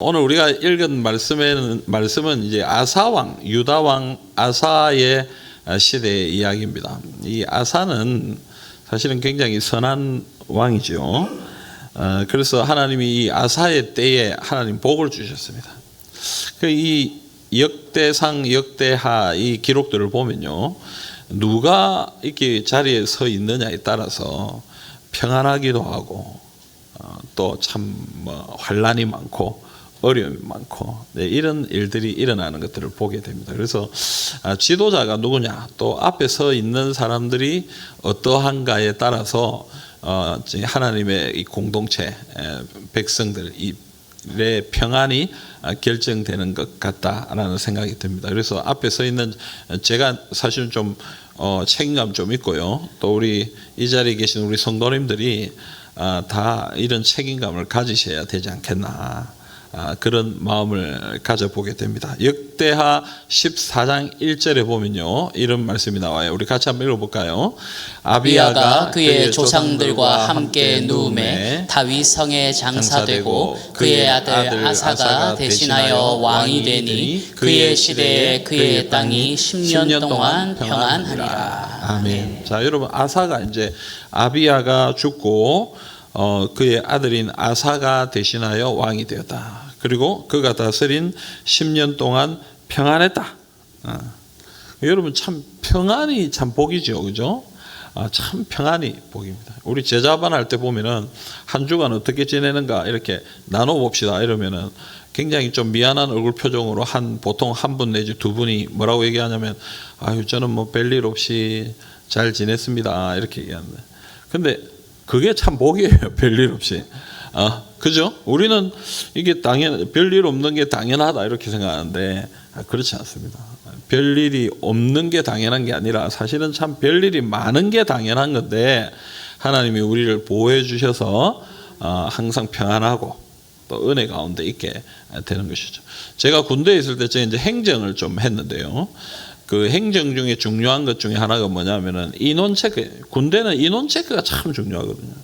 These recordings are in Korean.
오늘 우리가 읽은 말씀에는 말씀은 이제 아사 왕 유다 왕 아사의 시대의 이야기입니다. 이 아사는 사실은 굉장히 선한 왕이죠. 어, 그래서 하나님이 이 아사의 때에 하나님 복을 주셨습니다. 그이 역대상 역대하 이 기록들을 보면요. 누가 이렇게 자리에 서 있느냐에 따라서 평안하기도 하고 또참뭐 환란이 많고 어려움이 많고 네, 이런 일들이 일어나는 것들을 보게 됩니다. 그래서 아, 지도자가 누구냐 또 앞에 서 있는 사람들이 어떠한가에 따라서 어, 하나님의 이 공동체 에, 백성들 의 평안이 아, 결정되는 것 같다라는 생각이 듭니다. 그래서 앞에 서 있는 제가 사실은 좀 어, 책임감 좀 있고요. 또 우리 이 자리에 계신 우리 성도님들이 아, 다 이런 책임감을 가지셔야 되지 않겠나. 아, 그런 마음을 가져보게 됩니다. 역대하 14장 1절에 보면요. 이런 말씀이 나와요. 우리 같이 한번 읽어볼까요? 아비야가 그의 조상들과 함께 누움에 다윗 성에 장사되고 그의 아들 아사가 대신하여 왕이 되니 그의 시대에 그의 땅이 10년 동안 평안하니라. 아멘. 자, 여러분 아사가 이제 아비야가 죽고 어, 그의 아들인 아사가 대신하여 왕이 되었다. 그리고 그가 다스린 10년 동안 평안했다. 어. 여러분 참 평안이 참 복이죠, 그죠? 아, 참 평안이 복입니다. 우리 제자반 할 때 보면은 한 주간 어떻게 지내는가 이렇게 나눠 봅시다 이러면은 굉장히 좀 미안한 얼굴 표정으로 한 보통 한 분 내지 두 분이 뭐라고 얘기하냐면 아유 저는 뭐 별일 없이 잘 지냈습니다 이렇게 얘기하는데 근데 그게 참 복이에요 별일 없이 아 그죠? 우리는 이게 당연 별일 없는 게 당연하다 이렇게 생각하는데 아, 그렇지 않습니다. 별일이 없는 게 당연한 게 아니라 사실은 참 별일이 많은 게 당연한 건데 하나님이 우리를 보호해 주셔서 어, 항상 평안하고 또 은혜 가운데 있게 되는 것이죠. 제가 군대에 있을 때 제가 이제 행정을 좀 했는데요. 그 행정 중에 중요한 것 중에 하나가 뭐냐면은 인원 체크. 군대는 인원 체크가 참 중요하거든요.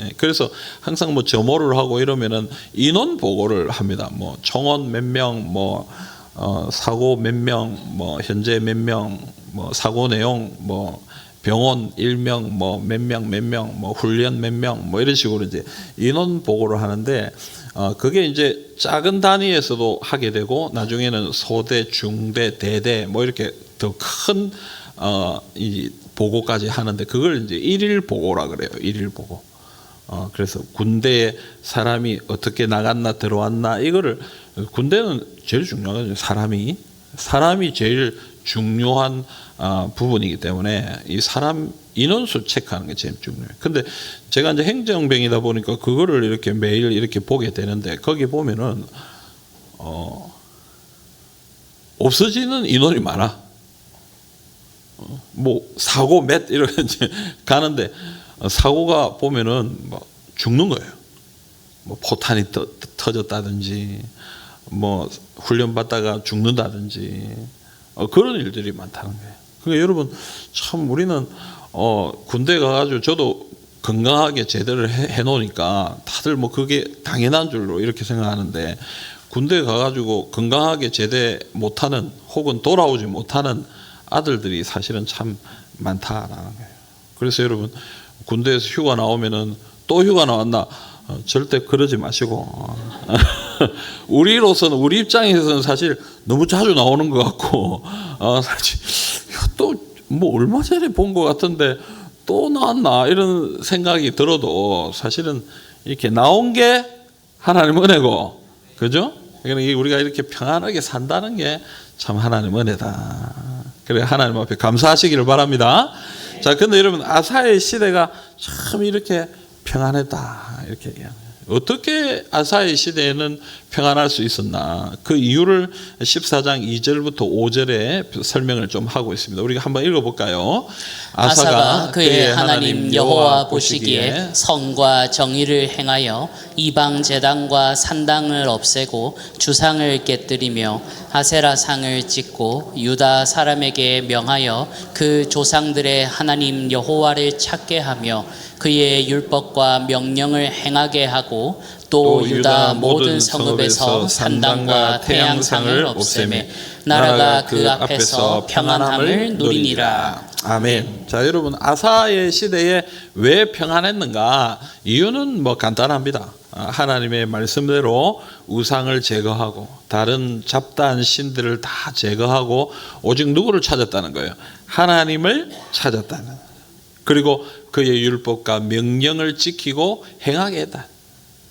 예, 그래서 항상 뭐 점호를 하고 이러면은 인원 보고를 합니다. 뭐 청원 몇 명, 뭐 어, 사고 몇 명, 뭐 현재 몇 명, 뭐 사고 내용, 뭐 병원 일명, 뭐 몇 명, 몇 명, 뭐 훈련 몇 명, 뭐 이런 식으로 이제 인원 보고를 하는데 어, 그게 이제 작은 단위에서도 하게 되고 나중에는 소대, 중대, 대대 뭐 이렇게 더큰 어, 이 보고까지 하는데 그걸 이제 일일 보고라 그래요. 일일 보고. 어, 그래서 군대에 사람이 어떻게 나갔나 들어왔나 이거를 군대는 제일 중요하거든요. 사람이 사람이 제일 중요한 어, 부분이기 때문에 이 사람 인원수 체크하는 게 제일 중요해요. 근데 제가 이제 행정병이다 보니까 그거를 이렇게 매일 이렇게 보게 되는데 거기 보면은 어, 없어지는 인원이 많아. 어, 뭐 사고 몇 이렇게 이제 가는데 사고가 보면은 뭐 죽는 거예요. 뭐 포탄이 터, 터졌다든지 뭐 훈련 받다가 죽는다든지 어, 그런 일들이 많다는 거예요. 그러니까 여러분 참 우리는 어, 군대 가가지고 저도 건강하게 제대로 해, 해 놓으니까 다들 뭐 그게 당연한 줄로 이렇게 생각하는데 군대 가가지고 건강하게 제대 못하는 혹은 돌아오지 못하는 아들들이 사실은 참 많다라는 거예요. 그래서 여러분 군대에서 휴가 나오면은 또 휴가 나왔나 어, 절대 그러지 마시고 우리로서는 우리 입장에서는 사실 너무 자주 나오는 것 같고 어, 사실 또 뭐 얼마 전에 본 것 같은데 또 나왔나 이런 생각이 들어도 사실은 이렇게 나온 게 하나님 은혜고 그죠? 그러니까 우리가 이렇게 평안하게 산다는 게 참 하나님 은혜다. 그래 하나님 앞에 감사하시기를 바랍니다. 자, 근데 여러분 아사의 시대가 참 이렇게 평안했다 이렇게 얘기하는 어떻게 아사의 시대에는 평안할 수 있었나? 그 이유를 14장 2절부터 5절에 설명을 좀 하고 있습니다. 우리가 한번 읽어볼까요? 아사가 그의 하나님 여호와 보시기에 성과 정의를 행하여 이방 제단과 산당을 없애고 주상을 깨뜨리며 아세라 상을 찍고 유다 사람에게 명하여 그 조상들의 하나님 여호와를 찾게 하며 그의 율법과 명령을 행하게 하고 또 유다 모든 성읍에서 산당과 태양상을 없애매 나라가 그 앞에서 평안함을 누리니라. 아멘. 자, 여러분 아사의 시대에 왜 평안했는가? 이유는 뭐 간단합니다. 아, 하나님의 말씀대로 우상을 제거하고 다른 잡다한 신들을 다 제거하고 오직 누구를 찾았다는 거예요. 하나님을 찾았다는. 그리고 그의 율법과 명령을 지키고 행하게 했다.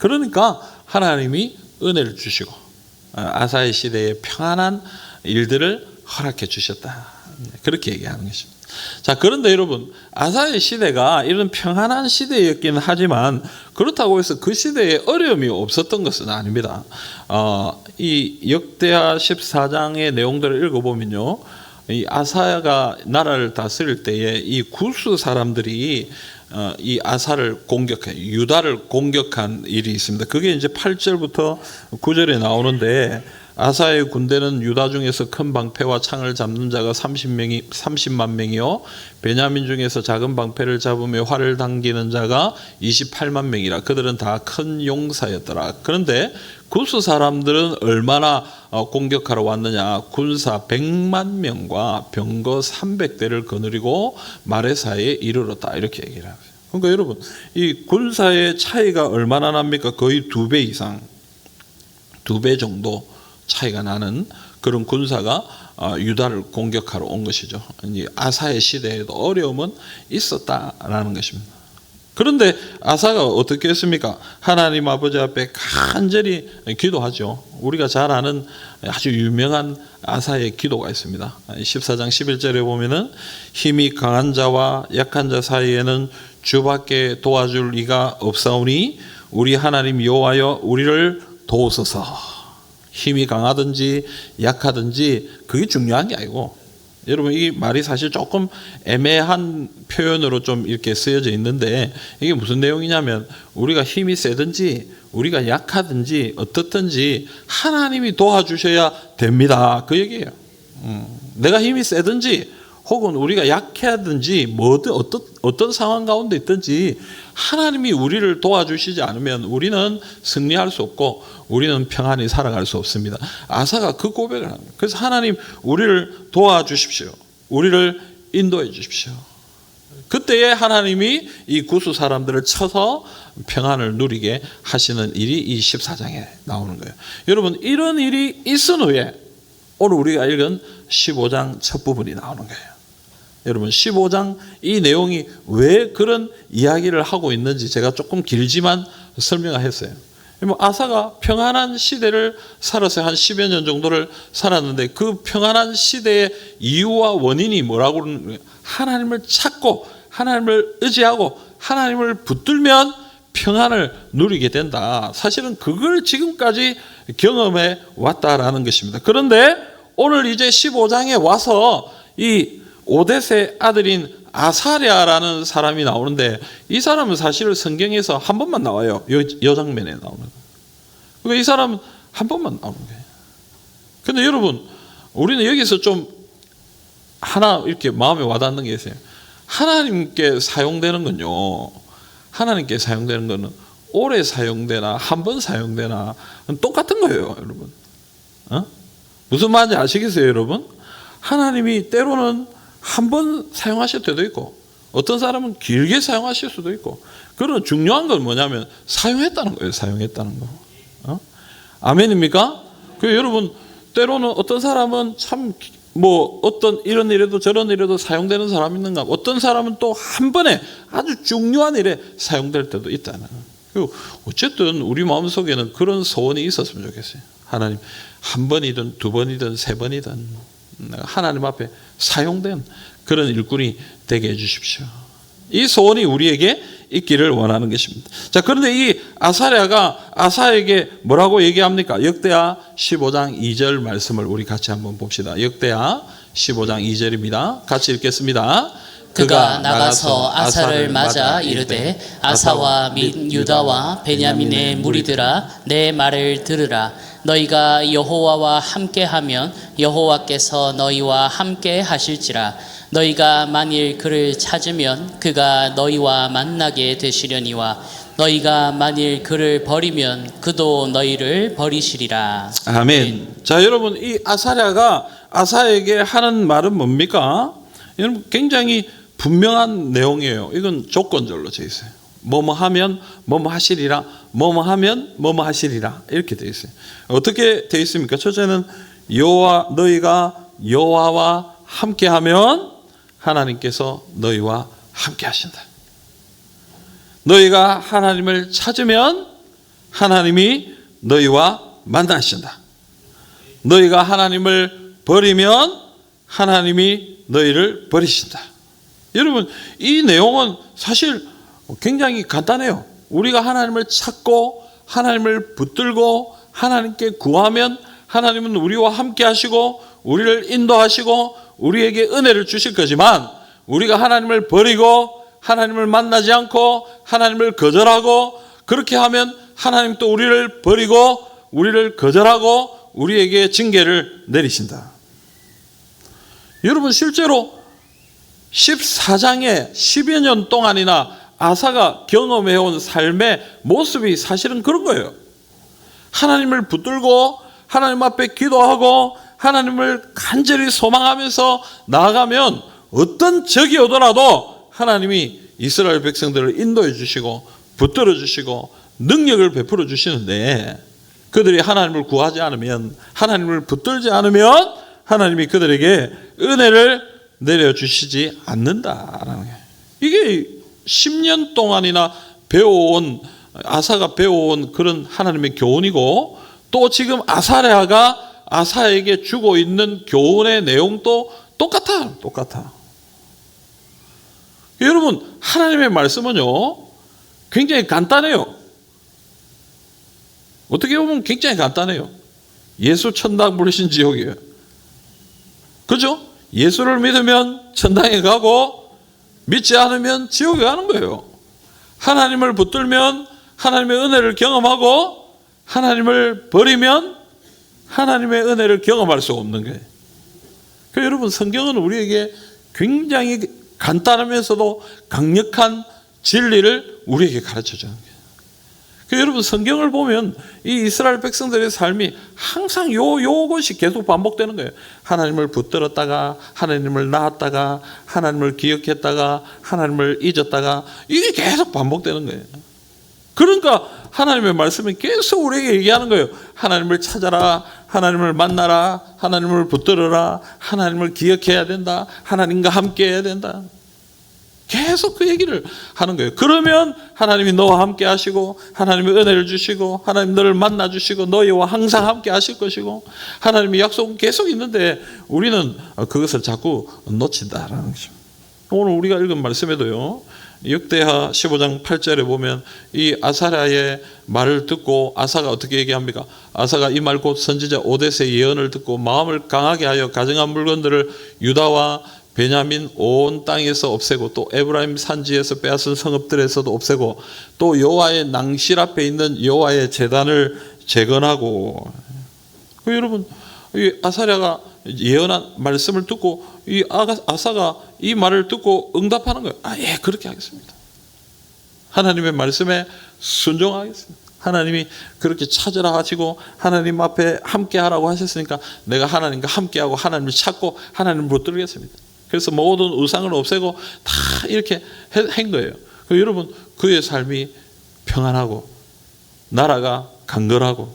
그러니까 하나님이 은혜를 주시고 아, 아사의 시대에 평안한 일들을 허락해 주셨다. 그렇게 얘기하는 것입니다. 자, 그런데 여러분, 아사의 시대가 이런 평안한 시대였긴 하지만 그렇다고 해서 그 시대에 어려움이 없었던 것은 아닙니다. 어, 이 역대하 14장의 내용들을 읽어보면요. 이 아사가 나라를 다스릴 때에 이 구스 사람들이 어, 이 아사를 공격해 유다를 공격한 일이 있습니다. 그게 이제 8절부터 9절에 나오는데 아사의 군대는 유다 중에서 큰 방패와 창을 잡는 자가 30명이 30만 명이요 베냐민 중에서 작은 방패를 잡으며 활을 당기는 자가 28만 명이라 그들은 다 큰 용사였더라. 그런데 구스 사람들은 얼마나 어, 공격하러 왔느냐 군사 100만 명과 병거 300대를 거느리고 마레사에 이르렀다 이렇게 얘기를 하고요. 그러니까 여러분 이 군사의 차이가 얼마나 납니까? 거의 두 배 이상 두 배 정도 차이가 나는 그런 군사가 어, 유다를 공격하러 온 것이죠. 아사의 시대에도 어려움은 있었다라는 것입니다. 그런데 아사가 어떻게 했습니까? 하나님 아버지 앞에 간절히 기도하죠. 우리가 잘 아는 아주 유명한 아사의 기도가 있습니다. 14장 11절에 보면은 힘이 강한 자와 약한 자 사이에는 주밖에 도와줄 이가 없사오니 우리 하나님 여호와여 우리를 도우소서. 힘이 강하든지 약하든지 그게 중요한 게 아니고 여러분 이 말이 사실 조금 애매한 표현으로 좀 이렇게 쓰여져 있는데 이게 무슨 내용이냐면 우리가 힘이 세든지 우리가 약하든지 어떻든지 하나님이 도와주셔야 됩니다 그 얘기예요. 음, 내가 힘이 세든지 혹은 우리가 약하든지 뭐든 어떤 어떤 상황 가운데 있든지 하나님이 우리를 도와주시지 않으면 우리는 승리할 수 없고 우리는 평안히 살아갈 수 없습니다. 아사가 그 고백을 합니다. 그래서 하나님 우리를 도와주십시오. 우리를 인도해 주십시오. 그때에 하나님이 이 구수 사람들을 쳐서 평안을 누리게 하시는 일이 이 14장에 나오는 거예요. 여러분 이런 일이 있은 후에 오늘 우리가 읽은 15장 첫 부분이 나오는 거예요. 여러분 15장 이 내용이 왜 그런 이야기를 하고 있는지 제가 조금 길지만 설명했어요. 뭐 아사가 평안한 시대를 살아서 한 10여 년 정도를 살았는데 그 평안한 시대의 이유와 원인이 뭐라고 그러는? 하나님을 찾고 하나님을 의지하고 하나님을 붙들면 평안을 누리게 된다. 사실은 그걸 지금까지 경험해 왔다라는 것입니다. 그런데 오늘 이제 15장에 와서 이 오데세 아들인 아사랴라는 사람이 나오는데 이 사람은 사실 성경에서 한 번만 나와요. 여, 여 장면에 나오는 거예요. 그러니까 이 사람은 한 번만 나오는 거예요. 근데 여러분, 우리는 여기서 좀 하나 이렇게 마음에 와닿는 게 있어요. 하나님께 사용되는 건요. 하나님께 사용되는 거는 오래 사용되나 한 번 사용되나 똑같은 거예요, 여러분. 어? 무슨 말인지 아시겠어요, 여러분? 하나님이 때로는 한 번 사용하실 때도 있고 어떤 사람은 길게 사용하실 수도 있고 그런 중요한 건 뭐냐면 사용했다는 거예요. 사용했다는 거. 어? 아멘입니까? 그 여러분 때로는 어떤 사람은 참 뭐 어떤 이런 일에도 저런 일에도 사용되는 사람이 있는가? 어떤 사람은 또 한 번에 아주 중요한 일에 사용될 때도 있다는. 그리고 어쨌든 우리 마음 속에는 그런 소원이 있었으면 좋겠어요. 하나님 한 번이든 두 번이든 세 번이든 하나님 앞에 사용된 그런 일꾼이 되게 해주십시오. 이 소원이 우리에게 있기를 원하는 것입니다. 자, 그런데 이 아사랴가 아사에게 뭐라고 얘기합니까? 역대하 15장 2절 말씀을 우리 같이 한번 봅시다. 역대하 15장 2절입니다. 같이 읽겠습니다. 그가 나가서 아사를 맞아 이르되 아사와 및 유다와 베냐민의 무리들아 내 말을 들으라 너희가 여호와와 함께하면 여호와께서 너희와 함께 하실지라 너희가 만일 그를 찾으면 그가 너희와 만나게 되시려니와 너희가 만일 그를 버리면 그도 너희를 버리시리라. 아멘. 자, 여러분 이 아사랴가 아사에게 하는 말은 뭡니까? 여러분 굉장히 분명한 내용이에요. 이건 조건절로 돼 있어요. 뭐뭐 하면 뭐뭐 하시리라. 뭐뭐 하면 뭐뭐 하시리라. 이렇게 돼 있어요. 어떻게 돼 있습니까? 첫째는 여호와 너희가 여호와와 함께하면 하나님께서 너희와 함께 하신다. 너희가 하나님을 찾으면 하나님이 너희와 만나신다. 너희가 하나님을 버리면 하나님이 너희를 버리신다. 여러분, 이 내용은 사실 굉장히 간단해요. 우리가 하나님을 찾고 하나님을 붙들고 하나님께 구하면 하나님은 우리와 함께 하시고 우리를 인도하시고 우리에게 은혜를 주실 거지만 우리가 하나님을 버리고 하나님을 만나지 않고 하나님을 거절하고 그렇게 하면 하나님 또 우리를 버리고 우리를 거절하고 우리에게 징계를 내리신다. 여러분 실제로 14장에 10여 년 동안이나 아사가 경험해온 삶의 모습이 사실은 그런 거예요. 하나님을 붙들고 하나님 앞에 기도하고 하나님을 간절히 소망하면서 나아가면 어떤 적이 오더라도 하나님이 이스라엘 백성들을 인도해 주시고 붙들어 주시고 능력을 베풀어 주시는데 그들이 하나님을 구하지 않으면 하나님을 붙들지 않으면 하나님이 그들에게 은혜를 내려 주시지 않는다라는 거예요. 이게 10년 동안이나 배워온 아사가 배워온 그런 하나님의 교훈이고 또 지금 아사랴가 아사에게 주고 있는 교훈의 내용도 똑같아. 똑같아. 여러분, 하나님의 말씀은요, 굉장히 간단해요. 어떻게 보면 굉장히 간단해요. 예수 천당 부르신 지옥이에요. 그죠? 예수를 믿으면 천당에 가고 믿지 않으면 지옥에 가는 거예요. 하나님을 붙들면 하나님의 은혜를 경험하고 하나님을 버리면 하나님의 은혜를 경험할 수 없는 거예요. 그 여러분 성경은 우리에게 굉장히 간단하면서도 강력한 진리를 우리에게 가르쳐 주는 거예요. 그 여러분 성경을 보면 이 이스라엘 백성들의 삶이 항상 요 요것이 계속 반복되는 거예요. 하나님을 붙들었다가 하나님을 낳았다가 하나님을 기억했다가 하나님을 잊었다가 이게 계속 반복되는 거예요. 그러니까 하나님의 말씀이 계속 우리에게 얘기하는 거예요. 하나님을 찾아라. 하나님을 만나라. 하나님을 붙들어라. 하나님을 기억해야 된다. 하나님과 함께 해야 된다. 계속 그 얘기를 하는 거예요. 그러면 하나님이 너와 함께 하시고 하나님의 은혜를 주시고 하나님 너를 만나 주시고 너희와 항상 함께 하실 것이고 하나님의 약속은 계속 있는데 우리는 그것을 자꾸 놓친다라는 것입니다. 오늘 우리가 읽은 말씀에도요. 역대하 15장 8절에 보면 이 아사랴의 말을 듣고 아사가 어떻게 얘기합니까? 아사가 이 말 곧 선지자 오데스의 예언을 듣고 마음을 강하게 하여 가정한 물건들을 유다와 베냐민 온 땅에서 없애고 또 에브라임 산지에서 빼앗은 성읍들에서도 없애고 또 여호와의 낭실 앞에 있는 여호와의 제단을 재건하고 그 여러분 이 아사랴가 예언한 말씀을 듣고 이 아사가 이 말을 듣고 응답하는 거예요. 아, 예, 그렇게 하겠습니다. 하나님의 말씀에 순종하겠습니다. 하나님이 그렇게 찾으라 하시고 하나님 앞에 함께 하라고 하셨으니까 내가 하나님과 함께하고 하나님을 찾고 하나님을 붙들겠습니다. 그래서 모든 우상을 없애고 다 이렇게 한 거예요. 그 여러분 그의 삶이 평안하고 나라가 강건하고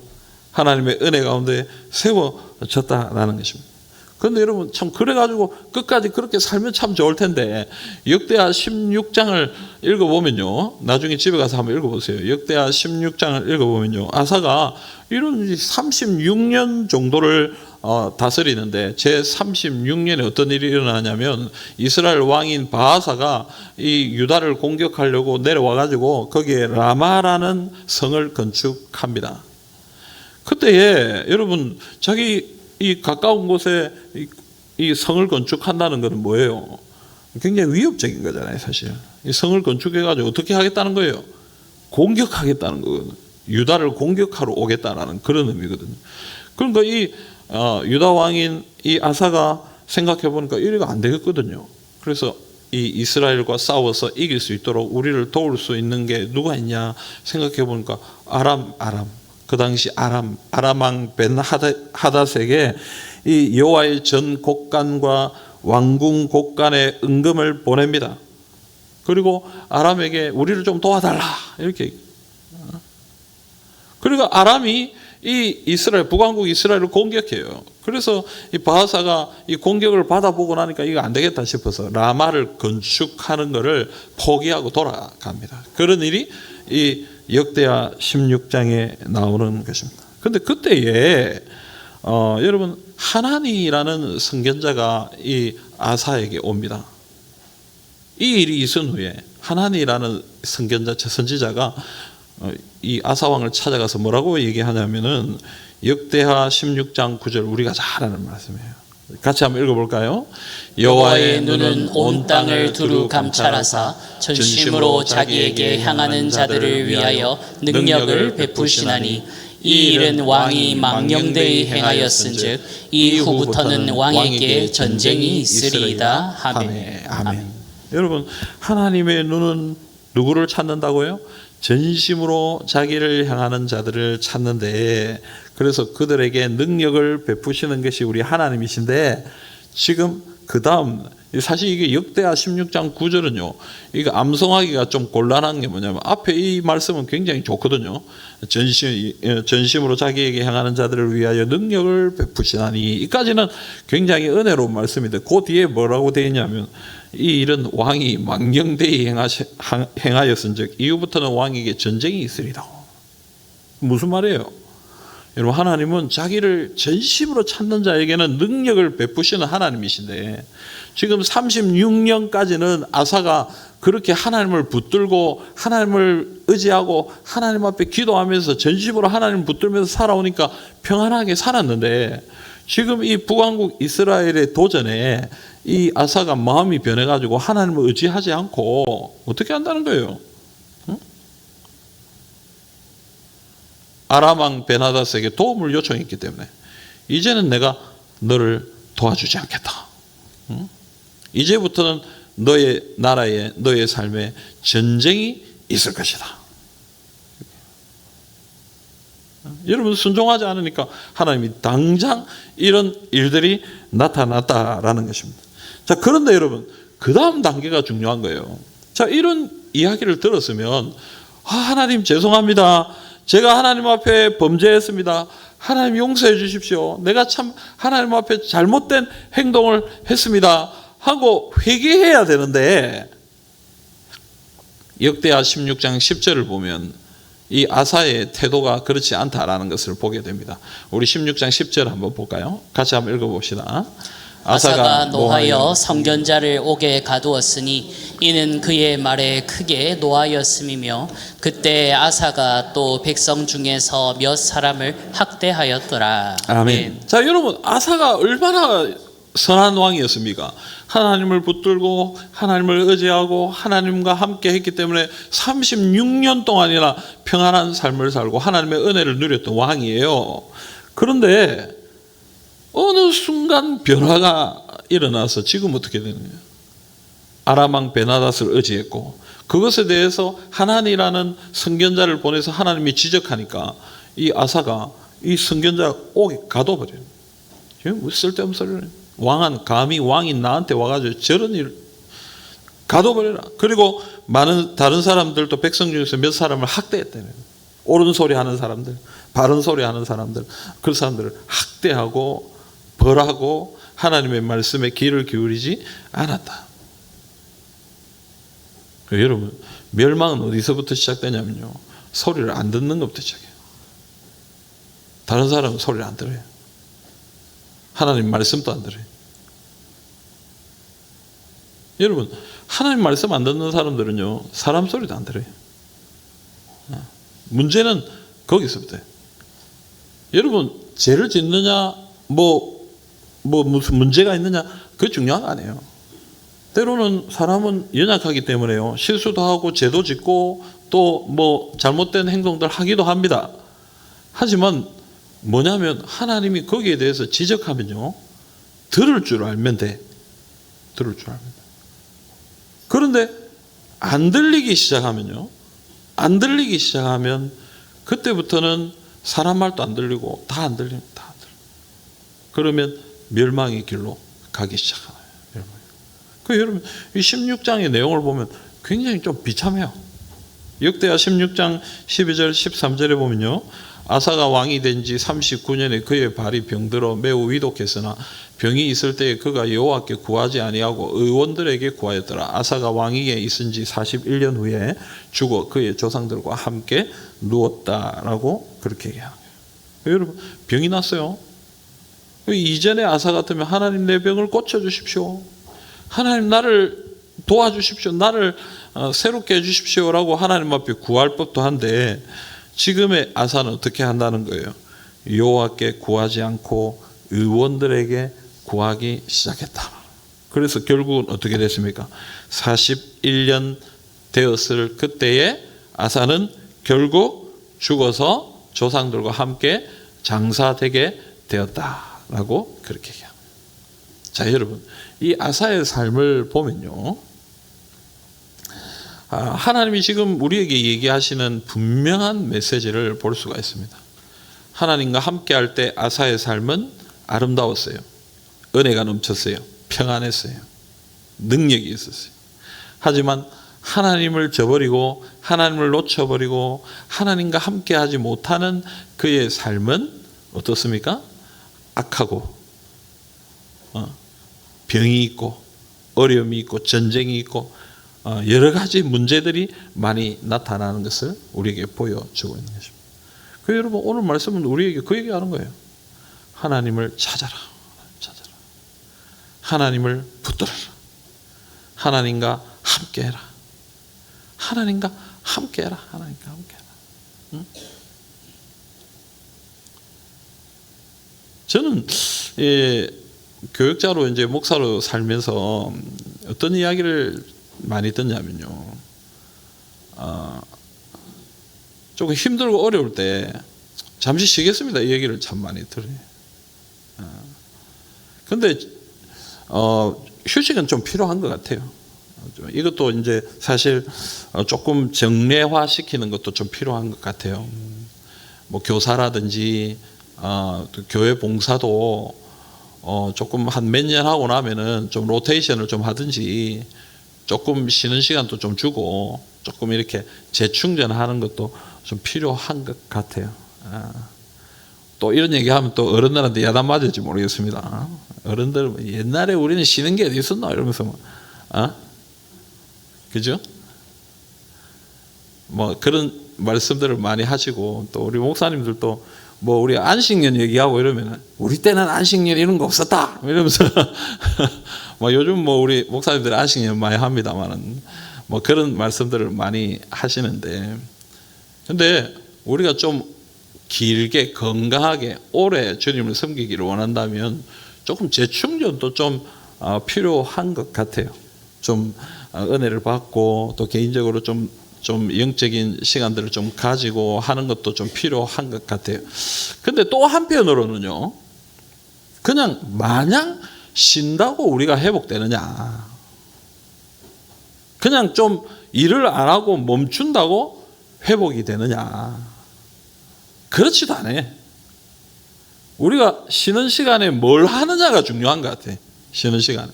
하나님의 은혜 가운데 세워졌다라는 것입니다. 그런데 여러분 참 그래가지고 끝까지 그렇게 살면 참 좋을 텐데 역대하 16장을 읽어보면요 나중에 집에 가서 한번 읽어보세요 역대하 16장을 읽어보면요 아사가 이런 36년 정도를 어, 다스리는데 제 36년에 어떤 일이 일어나냐면 이스라엘 왕인 바하사가 이 유다를 공격하려고 내려와 가지고 거기에 라마라는 성을 건축합니다. 그때에 여러분 자기 이 가까운 곳에 이, 이 성을 건축한다는 것은 뭐예요? 굉장히 위협적인 거잖아요, 사실. 이 성을 건축해 가지고 어떻게 하겠다는 거예요? 공격하겠다는 거거든요. 유다를 공격하러 오겠다라는 그런 의미거든요. 그러니까 이 어, 유다 왕인 이 아사가 생각해 보니까 이래가 안 되겠거든요. 그래서 이 이스라엘과 싸워서 이길 수 있도록 우리를 도울 수 있는 게 누가 있냐 생각해 보니까 아람 아람 그 당시 아람 아람왕 벤 하다- 하닷에게 이 여호와의 전 곡간과 왕궁 곡간의 은금을 보냅니다. 그리고 아람에게 우리를 좀 도와달라 이렇게 그리고 아람이 이 이스라엘 북왕국 이스라엘을 공격해요. 그래서 이 바하사가 이 공격을 받아보고 나니까 이거 안 되겠다 싶어서 라마를 건축하는 것을 포기하고 돌아갑니다. 그런 일이 이 역대하 16장에 나오는 것입니다. 근데 그때에 어, 여러분 하나니라는 선견자가 이 아사에게 옵니다. 이 일이 있은 후에 하나니라는 선견자 선지자가 어, 이 아사왕을 찾아가서 뭐라고 얘기하냐면은 역대하 16장 9절 우리가 잘 아는 말씀이에요. 같이 한번 읽어볼까요? 여호와의 눈은 온 땅을 두루 감찰하사 전심으로 자기에게 향하는 자들을 위하여 능력을 베푸시나니 이 일은 왕이 망령되이 행하였은즉 이후부터는 왕에게 전쟁이 있으리이다 하매 아멘. 여러분 하나님의 눈은 누구를 찾는다고요? 전심으로 자기를 향하는 자들을 찾는데 그래서 그들에게 능력을 베푸시는 것이 우리 하나님이신데 지금 그 다음 사실 이게 역대하 16장 9절은요 이거 암송하기가 좀 곤란한 게 뭐냐면 앞에 이 말씀은 굉장히 좋거든요 전심 예, 전심으로 자기에게 향하는 자들을 위하여 능력을 베푸시나니 이까지는 굉장히 은혜로운 말씀인데 그 뒤에 뭐라고 되어 있냐면 이 일은 왕이 망령되이 행하였은즉 이후부터는 왕에게 전쟁이 있으리라 무슨 말이에요? 여러분 하나님은 자기를 전심으로 찾는 자에게는 능력을 베푸시는 하나님이신데 지금 36년까지는 아사가 그렇게 하나님을 붙들고 하나님을 의지하고 하나님 앞에 기도하면서 전심으로 하나님을 붙들면서 살아오니까 평안하게 살았는데 지금 이 북왕국 이스라엘의 도전에 이 아사가 마음이 변해가지고 하나님을 의지하지 않고 어떻게 한다는 거예요? 아람왕 베나다스에게 도움을 요청했기 때문에 이제는 내가 너를 도와주지 않겠다. 응? 이제부터는 너의 나라에 너의 삶에 전쟁이 있을 것이다. 여러분 순종하지 않으니까 하나님이 당장 이런 일들이 나타났다라는 것입니다. 자 그런데 여러분 그 다음 단계가 중요한 거예요. 자 이런 이야기를 들었으면 아, 하나님 죄송합니다. 제가 하나님 앞에 범죄했습니다. 하나님 용서해 주십시오. 내가 참 하나님 앞에 잘못된 행동을 했습니다. 하고 회개해야 되는데 역대하 16장 10절을 보면 이 아사의 태도가 그렇지 않다라는 것을 보게 됩니다. 우리 16장 10절 한번 볼까요? 같이 한번 읽어봅시다. 아사가 노하여 성견자를 옥에 가두었으니 이는 그의 말에 크게 노하였음이며 그때 아사가 또 백성 중에서 몇 사람을 학대하였더라. 아멘. 자, 여러분 아사가 얼마나 선한 왕이었습니까? 하나님을 붙들고 하나님을 의지하고 하나님과 함께 했기 때문에 36년 동안이나 평안한 삶을 살고 하나님의 은혜를 누렸던 왕이에요. 그런데 어느 순간 변화가 일어나서 지금 어떻게 되느냐? 아람왕 베나닷을 의지했고 그것에 대해서 하나니라는 선견자를 보내서 하나님이 지적하니까 이 아사가 이 선견자 옥에 가둬버려요. 쓸데없는 소리를 왕한 감히 왕이 나한테 와가지고 저런 일 가둬버려라. 그리고 많은 다른 사람들도 백성 중에서 몇 사람을 학대했다는 옳은 소리 하는 사람들, 바른 소리 하는 사람들, 그 사람들을 학대하고 벌하고 하나님의 말씀에 귀를 기울이지 않았다. 그 여러분 멸망은 어디서부터 시작되냐면요 소리를 안 듣는 것부터 시작해요. 다른 사람은 소리를 안 들어요. 하나님 말씀도 안 들어요. 여러분 하나님 말씀 안 듣는 사람들은요 사람 소리도 안 들어요. 문제는 거기서부터요. 여러분 죄를 짓느냐 뭐뭐 무슨 문제가 있느냐 그 중요한 거 아니에요. 때로는 사람은 연약하기 때문에요. 실수도 하고 죄도 짓고 또 뭐 잘못된 행동들 하기도 합니다. 하지만 뭐냐면 하나님이 거기에 대해서 지적하면요. 들을 줄 알면 돼. 들을 줄 알면 돼. 그런데 안 들리기 시작하면요. 안 들리기 시작하면 그때부터는 사람 말도 안 들리고 다 안 들립니다. 다. 그러면 멸망의 길로 가기 시작하나요. 멸망. 그 여러분 이 16장의 내용을 보면 굉장히 좀 비참해요. 역대하 16장 12절 13절에 보면요. 아사가 왕이 된 지 39년에 그의 발이 병들어 매우 위독했으나 병이 있을 때에 그가 여호와께 구하지 아니하고 의원들에게 구하였더라. 아사가 왕위에 있은 지 41년 후에 죽어 그의 조상들과 함께 누웠다라고 그렇게 거예요. 여러분 병이 났어요. 이전에 아사 같으면 하나님 내 병을 고쳐 주십시오. 하나님 나를 도와주십시오. 나를 어, 새롭게 해 주십시오라고 하나님 앞에 구할 법도 한데 지금의 아사는 어떻게 한다는 거예요? 여호와께 구하지 않고 의원들에게 구하기 시작했다. 그래서 결국은 어떻게 됐습니까? 41년 되었을 그때에 아사는 결국 죽어서 조상들과 함께 장사되게 되었다라고 그렇게 얘기합니다. 자, 여러분, 이 아사의 삶을 보면요. 아, 하나님이 지금 우리에게 얘기하시는 분명한 메시지를 볼 수가 있습니다. 하나님과 함께 할 때 아사의 삶은 아름다웠어요. 은혜가 넘쳤어요. 평안했어요. 능력이 있었어요. 하지만 하나님을 저버리고 하나님을 놓쳐버리고 하나님과 함께 하지 못하는 그의 삶은 어떻습니까? 악하고 어, 병이 있고 어려움이 있고 전쟁이 있고 어, 여러 가지 문제들이 많이 나타나는 것을 우리에게 보여주고 있는 것입니다. 그 여러분 오늘 말씀은 우리에게 그 얘기하는 거예요. 하나님을 찾아라, 찾아라. 하나님을 붙들어라. 하나님과 함께해라. 하나님과 함께해라. 하나님과 함께해라. 응? 저는 예, 교육자로 이제 목사로 살면서 어떤 이야기를 많이 듣냐면요. 어, 조금 힘들고 어려울 때 잠시 쉬겠습니다. 이 얘기를 참 많이 들어요. 어, 근데 어, 휴식은 좀 필요한 것 같아요. 좀 이것도 이제 사실 어, 조금 정례화 시키는 것도 좀 필요한 것 같아요. 뭐 교사라든지 어, 또 교회 봉사도 어, 조금 한 몇 년 하고 나면은 좀 로테이션을 좀 하든지 조금 쉬는 시간도 좀 주고 조금 이렇게 재충전하는 것도 좀 필요한 것 같아요. 아. 또 이런 얘기하면 또 어른들한테 야단 맞을지 모르겠습니다. 어른들 옛날에 우리는 쉬는 게 어디 있었나 이러면서 뭐, 아? 그죠? 뭐 그런 말씀들을 많이 하시고 또 우리 목사님들도 뭐 우리 안식년 얘기하고 이러면 우리 때는 안식년 이런 거 없었다 이러면서 뭐 요즘 뭐 우리 목사님들 안식년 많이 합니다만은 뭐 그런 말씀들을 많이 하시는데 근데 우리가 좀 길게 건강하게 오래 주님을 섬기기를 원한다면 조금 재충전도 좀 어, 필요한 것 같아요. 좀 어, 은혜를 받고 또 개인적으로 좀, 좀 영적인 시간들을 좀 가지고 하는 것도 좀 필요한 것 같아요. 근데 또 한편으로는요, 그냥 마냥 쉰다고 우리가 회복되느냐. 그냥 좀 일을 안 하고 멈춘다고 회복이 되느냐. 그렇지도 않아요. 우리가 쉬는 시간에 뭘 하느냐가 중요한 것 같아. 쉬는 시간에.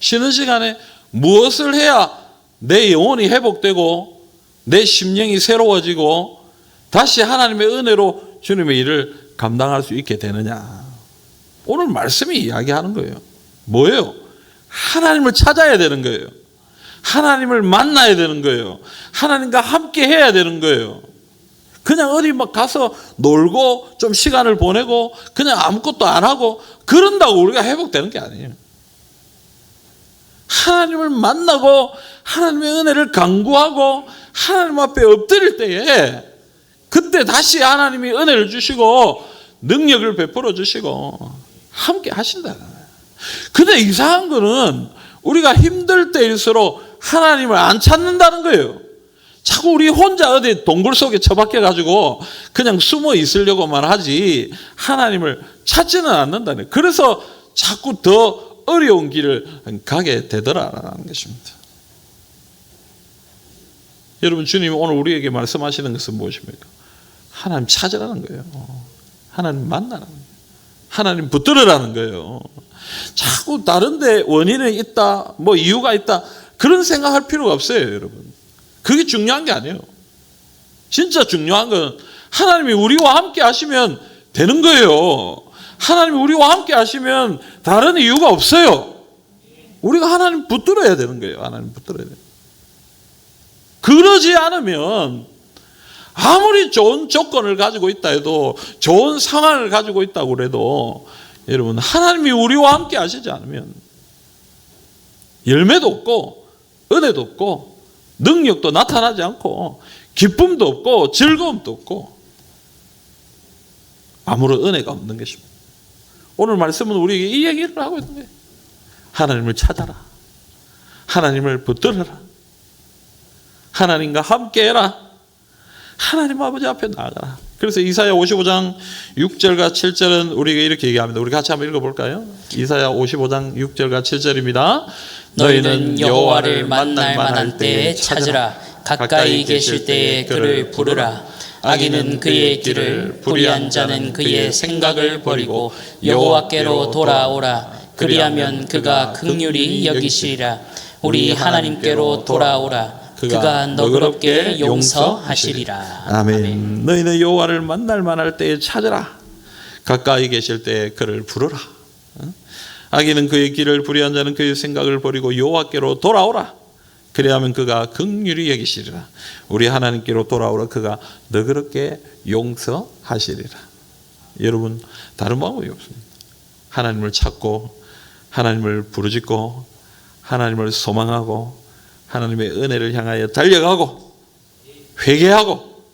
쉬는 시간에 무엇을 해야 내 영혼이 회복되고 내 심령이 새로워지고 다시 하나님의 은혜로 주님의 일을 감당할 수 있게 되느냐. 오늘 말씀이 이야기하는 거예요. 뭐예요? 하나님을 찾아야 되는 거예요. 하나님을 만나야 되는 거예요. 하나님과 함께 해야 되는 거예요. 그냥 어디 막 가서 놀고 좀 시간을 보내고 그냥 아무것도 안 하고 그런다고 우리가 회복되는 게 아니에요. 하나님을 만나고 하나님의 은혜를 강구하고 하나님 앞에 엎드릴 때에 그때 다시 하나님이 은혜를 주시고 능력을 베풀어 주시고 함께 하신다. 근데 이상한 거는 우리가 힘들 때일수록 하나님을 안 찾는다는 거예요. 자꾸 우리 혼자 어디 동굴 속에 처박혀 가지고 그냥 숨어 있으려고만 하지 하나님을 찾지는 않는다네. 그래서 자꾸 더 어려운 길을 가게 되더라라는 것입니다. 여러분 주님 오늘 우리에게 말씀하시는 것은 무엇입니까? 하나님 찾으라는 거예요. 하나님 만나라는 거예요. 하나님 붙들으라는 거예요. 자꾸 다른데 원인이 있다, 뭐 이유가 있다 그런 생각할 필요가 없어요, 여러분. 그게 중요한 게 아니에요. 진짜 중요한 건 하나님이 우리와 함께 하시면 되는 거예요. 하나님이 우리와 함께 하시면 다른 이유가 없어요. 우리가 하나님 붙들어야 되는 거예요. 하나님 붙들어야 돼요. 그러지 않으면 아무리 좋은 조건을 가지고 있다 해도 좋은 상황을 가지고 있다고 그래도 여러분 하나님이 우리와 함께 하시지 않으면 열매도 없고 은혜도 없고 능력도 나타나지 않고 기쁨도 없고 즐거움도 없고 아무런 은혜가 없는 것입니다. 오늘 말씀은 우리에게 이 얘기를 하고 있는 거예요. 하나님을 찾아라. 하나님을 붙들어라. 하나님과 함께해라. 하나님 아버지 앞에 나아가라. 그래서 이사야 55장 6절과 7절은 우리에게 이렇게 얘기합니다. 우리 같이 한번 읽어볼까요? 이사야 55장 6절과 7절입니다. 너희는 여호와를 만날 만한 때에 찾으라 가까이 계실 때에 그를 부르라 악인은 그의 길을 불의한 자는 그의 생각을 버리고 여호와께로 돌아오라 그리하면 그가 극률이 여기시리라 우리 하나님께로 돌아오라 그가 너그럽게 용서하시리라 아멘. 너희는 여호와를 만날 만할 때에 찾으라. 가까이 계실 때에 그를 부르라. 어? 악인은 그의 길을 불의한 자는 그의 생각을 버리고 여호와께로 돌아오라. 그래야면 그가 극률이 여기시리라. 우리 하나님께로 돌아오라. 그가 너그럽게 용서하시리라. 여러분 다른 방법이 없습니다. 하나님을 찾고 하나님을 부르짖고 하나님을 소망하고 하나님의 은혜를 향하여 달려가고 회개하고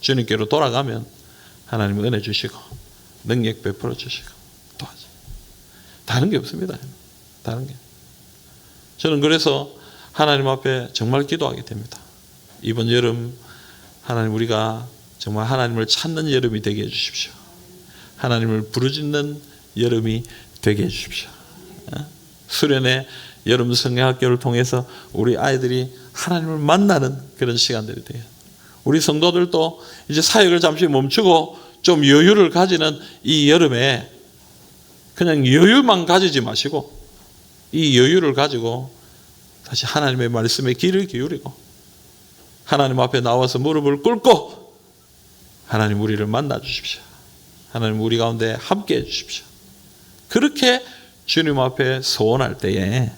주님께로 돌아가면 하나님은 은혜 주시고 능력 베풀어 주시고 도와줘. 다른 게 없습니다. 다른 게. 저는 그래서 하나님 앞에 정말 기도하게 됩니다. 이번 여름 하나님 우리가 정말 하나님을 찾는 여름이 되게 해 주십시오. 하나님을 부르짖는 여름이 되게 해 주십시오. 어? 수련회 여름 성경학교를 통해서 우리 아이들이 하나님을 만나는 그런 시간들이 돼요. 우리 성도들도 이제 사역을 잠시 멈추고 좀 여유를 가지는 이 여름에 그냥 여유만 가지지 마시고 이 여유를 가지고 다시 하나님의 말씀에 귀를 기울이고 하나님 앞에 나와서 무릎을 꿇고 하나님 우리를 만나 주십시오. 하나님 우리 가운데 함께 해 주십시오. 그렇게 주님 앞에 소원할 때에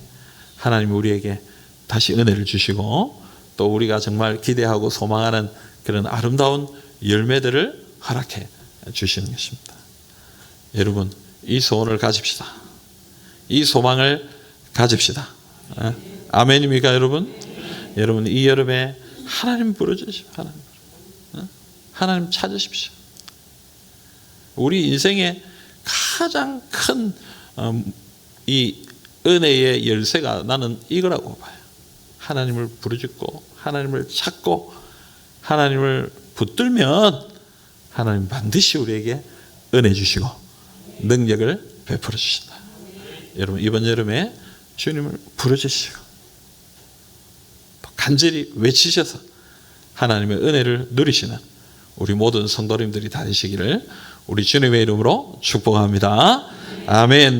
하나님 우리에게 다시 은혜를 주시고 또 우리가 정말 기대하고 소망하는 그런 아름다운 열매들을 허락해 주시는 것입니다. 여러분 이 소원을 가집시다. 이 소망을 가집시다. 어? 아멘입니까 여러분? 여러분 이 여름에 하나님 부르주십시오. 하나님, 어? 하나님 찾으십시오. 우리 인생의 가장 큰이 은혜의 열쇠가 나는 이거라고 봐요. 하나님을 부르짖고 하나님을 찾고 하나님을 붙들면 하나님 반드시 우리에게 은혜 주시고 능력을 베풀어 주신다. 여러분 이번 여름에 주님을 부르짖으시고 간절히 외치셔서 하나님의 은혜를 누리시는 우리 모든 성도님들이 다니시기를 우리 주님의 이름으로 축복합니다. 아멘.